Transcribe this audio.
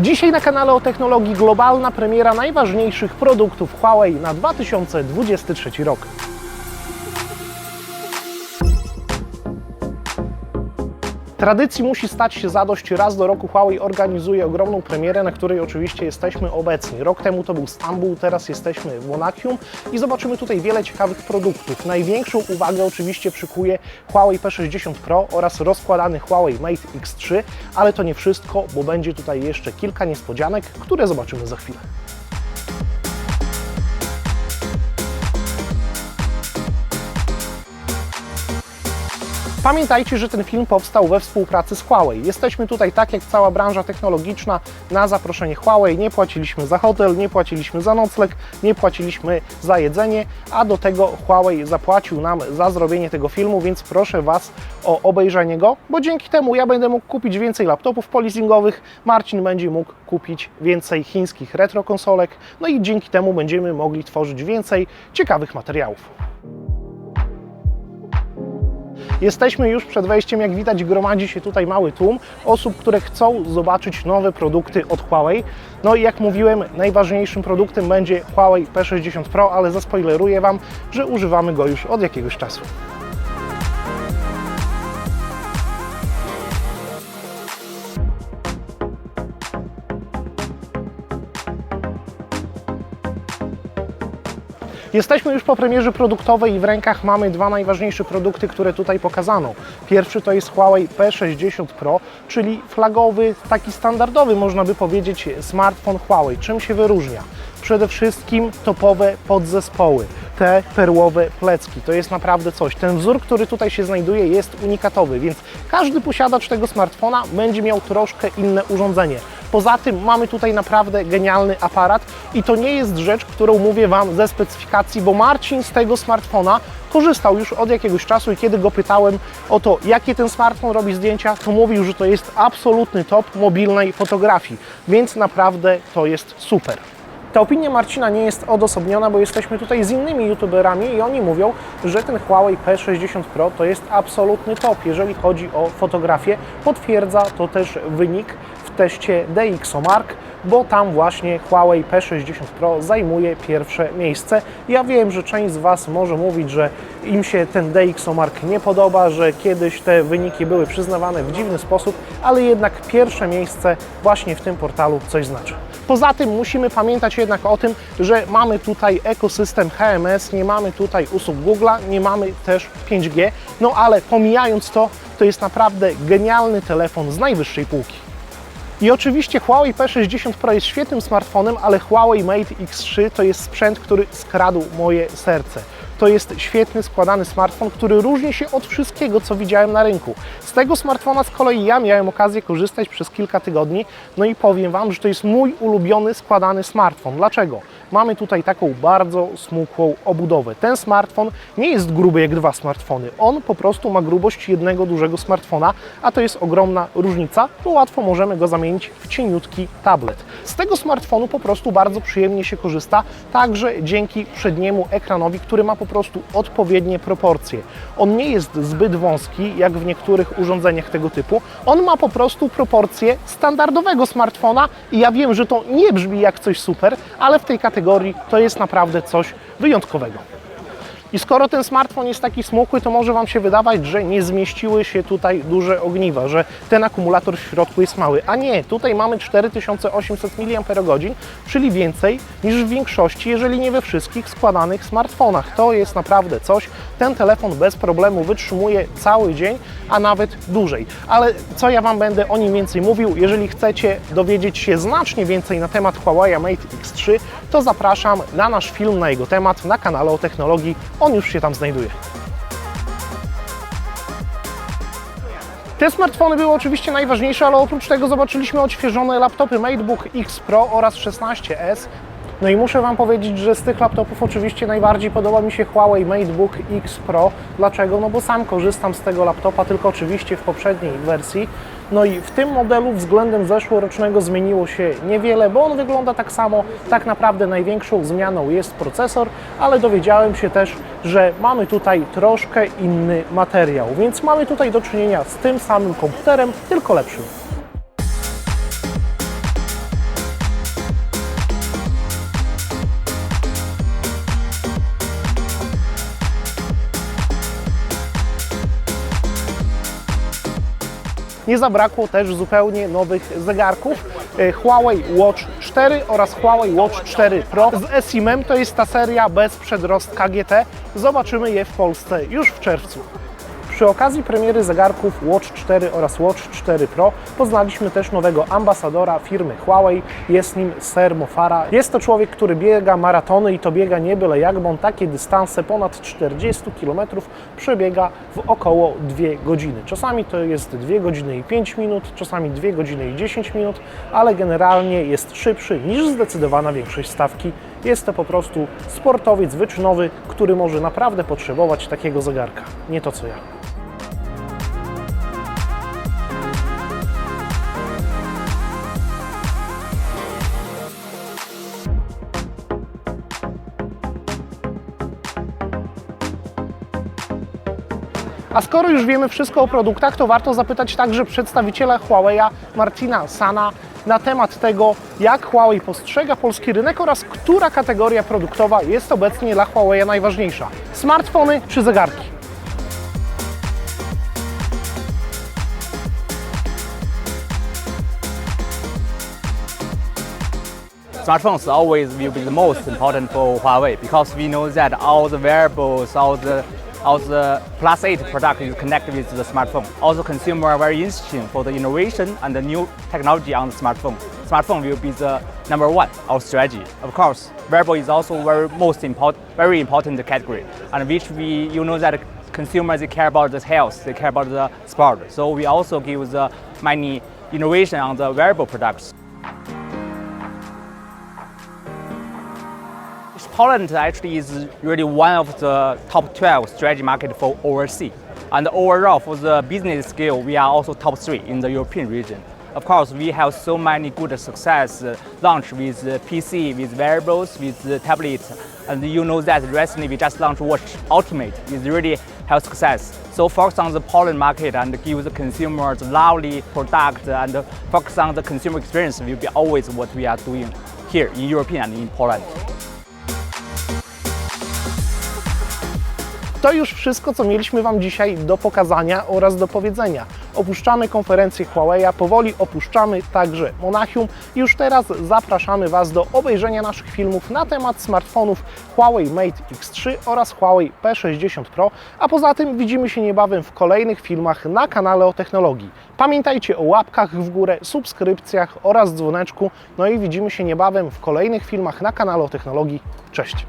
Dzisiaj na kanale o technologii globalna premiera najważniejszych produktów Huawei na 2023 rok. Tradycji musi stać się zadość. Raz do roku Huawei organizuje ogromną premierę, na której oczywiście jesteśmy obecni. Rok temu to był Stambuł, teraz jesteśmy w Monachium i zobaczymy tutaj wiele ciekawych produktów. Największą uwagę oczywiście przykuje Huawei P60 Pro oraz rozkładany Huawei Mate X3, ale to nie wszystko, bo będzie tutaj jeszcze kilka niespodzianek, które zobaczymy za chwilę. Pamiętajcie, że ten film powstał we współpracy z Huawei. Jesteśmy tutaj, tak jak cała branża technologiczna, na zaproszenie Huawei. Nie płaciliśmy za hotel, nie płaciliśmy za nocleg, nie płaciliśmy za jedzenie, a do tego Huawei zapłacił nam za zrobienie tego filmu, więc proszę Was o obejrzenie go, bo dzięki temu ja będę mógł kupić więcej laptopów polizingowych, Marcin będzie mógł kupić więcej chińskich retro konsolek, no i dzięki temu będziemy mogli tworzyć więcej ciekawych materiałów. Jesteśmy już przed wejściem, jak widać gromadzi się tutaj mały tłum osób, które chcą zobaczyć nowe produkty od Huawei. No i jak mówiłem, najważniejszym produktem będzie Huawei P60 Pro, ale zaspoileruję Wam, że używamy go już od jakiegoś czasu. Jesteśmy już po premierze produktowej i w rękach mamy dwa najważniejsze produkty, które tutaj pokazano. Pierwszy to jest Huawei P60 Pro, czyli flagowy, taki standardowy, można by powiedzieć, smartfon Huawei. Czym się wyróżnia? Przede wszystkim topowe podzespoły, te perłowe plecki. To jest naprawdę coś. Ten wzór, który tutaj się znajduje, jest unikatowy, więc każdy posiadacz tego smartfona będzie miał troszkę inne urządzenie. Poza tym mamy tutaj naprawdę genialny aparat i to nie jest rzecz, którą mówię Wam ze specyfikacji, bo Marcin z tego smartfona korzystał już od jakiegoś czasu i kiedy go pytałem o to, jakie ten smartfon robi zdjęcia, to mówił, że to jest absolutny top mobilnej fotografii, więc naprawdę to jest super. Ta opinia Marcina nie jest odosobniona, bo jesteśmy tutaj z innymi youtuberami i oni mówią, że ten Huawei P60 Pro to jest absolutny top, jeżeli chodzi o fotografię. Potwierdza to też wynik teście DxOMark, bo tam właśnie Huawei P60 Pro zajmuje pierwsze miejsce. Ja wiem, że część z Was może mówić, że im się ten DxOMark nie podoba, że kiedyś te wyniki były przyznawane w dziwny sposób, ale jednak pierwsze miejsce właśnie w tym portalu coś znaczy. Poza tym musimy pamiętać jednak o tym, że mamy tutaj ekosystem HMS, nie mamy tutaj usług Google'a, nie mamy też 5G, no ale pomijając to, to jest naprawdę genialny telefon z najwyższej półki. I oczywiście Huawei P60 Pro jest świetnym smartfonem, ale Huawei Mate X3 to jest sprzęt, który skradł moje serce. To jest świetny, składany smartfon, który różni się od wszystkiego, co widziałem na rynku. Z tego smartfona z kolei ja miałem okazję korzystać przez kilka tygodni, no i powiem Wam, że to jest mój ulubiony składany smartfon. Dlaczego? Mamy tutaj taką bardzo smukłą obudowę. Ten smartfon nie jest gruby jak dwa smartfony. On po prostu ma grubość jednego dużego smartfona, a to jest ogromna różnica, bo łatwo możemy go zamienić w cieniutki tablet. Z tego smartfonu po prostu bardzo przyjemnie się korzysta, także dzięki przedniemu ekranowi, który ma po prostu odpowiednie proporcje. On nie jest zbyt wąski, jak w niektórych urządzeniach tego typu. On ma po prostu proporcje standardowego smartfona i ja wiem, że to nie brzmi jak coś super, ale w tej kategorii to jest naprawdę coś wyjątkowego. I skoro ten smartfon jest taki smukły, to może Wam się wydawać, że nie zmieściły się tutaj duże ogniwa, że ten akumulator w środku jest mały. A nie, tutaj mamy 4800 mAh, czyli więcej niż w większości, jeżeli nie we wszystkich składanych smartfonach. To jest naprawdę coś. Ten telefon bez problemu wytrzymuje cały dzień, a nawet dłużej. Ale co ja Wam będę o nim więcej mówił? Jeżeli chcecie dowiedzieć się znacznie więcej na temat Huawei Mate X3, to zapraszam na nasz film na jego temat na kanale o technologii. On już się tam znajduje. Te smartfony były oczywiście najważniejsze, ale oprócz tego zobaczyliśmy odświeżone laptopy MateBook X Pro oraz 16S. No i muszę Wam powiedzieć, że z tych laptopów oczywiście najbardziej podoba mi się Huawei MateBook X Pro. Dlaczego? No bo sam korzystam z tego laptopa, tylko oczywiście w poprzedniej wersji. No i w tym modelu względem zeszłorocznego zmieniło się niewiele, bo on wygląda tak samo. Tak naprawdę największą zmianą jest procesor, ale dowiedziałem się też, że mamy tutaj troszkę inny materiał, więc mamy tutaj do czynienia z tym samym komputerem, tylko lepszym. Nie zabrakło też zupełnie nowych zegarków e, Huawei Watch 4 oraz Huawei Watch 4 Pro z eSIM-em. To jest ta seria bez przedrostka GT. Zobaczymy je w Polsce już w czerwcu. Przy okazji premiery zegarków Watch 4 oraz Watch 4 Pro poznaliśmy też nowego ambasadora firmy Huawei. Jest nim Ser Mofara. Jest to człowiek, który biega maratony i to biega nie byle jak, bo on takie dystanse ponad 40 km przebiega w około 2 godziny. Czasami to jest 2 godziny i 5 minut, czasami 2 godziny i 10 minut, ale generalnie jest szybszy niż zdecydowana większość stawki. Jest to po prostu sportowiec wyczynowy, który może naprawdę potrzebować takiego zegarka. Nie to co ja. A skoro już wiemy wszystko o produktach, to warto zapytać także przedstawiciela Huawei'a Martina Sana na temat tego, jak Huawei postrzega polski rynek oraz która kategoria produktowa jest obecnie dla Huawei'a najważniejsza. Smartfony czy zegarki? smartphones always will be the most important for Huawei because we know that all the wearables, all the the plus eight product is connected with the smartphone. Also, consumer are very interested for the innovation and the new technology on the smartphone. Smartphone will be the number one our strategy. Of course, wearable is also very most important, very important category, and which we you know that consumers they care about the health, they care about the sport. So we also give the many innovation on the wearable products. Poland actually is really one of the top 12 strategy market for overseas. And overall, for the business scale, we are also top three in the European region. Of course, we have so many good success uh, launch with uh, PC, with variables, with tablets. And you know that recently we just launched Watch Ultimate. It's really have success. So focus on the Poland market and give the consumers lovely product and focus on the consumer experience will be always what we are doing here in European and in Poland. To już wszystko, co mieliśmy Wam dzisiaj do pokazania oraz do powiedzenia. Opuszczamy konferencję Huawei'a, powoli opuszczamy także Monachium już teraz zapraszamy Was do obejrzenia naszych filmów na temat smartfonów Huawei Mate X3 oraz Huawei P60 Pro, a poza tym widzimy się niebawem w kolejnych filmach na kanale o technologii. Pamiętajcie o łapkach w górę, subskrypcjach oraz dzwoneczku, no i widzimy się niebawem w kolejnych filmach na kanale o technologii. Cześć!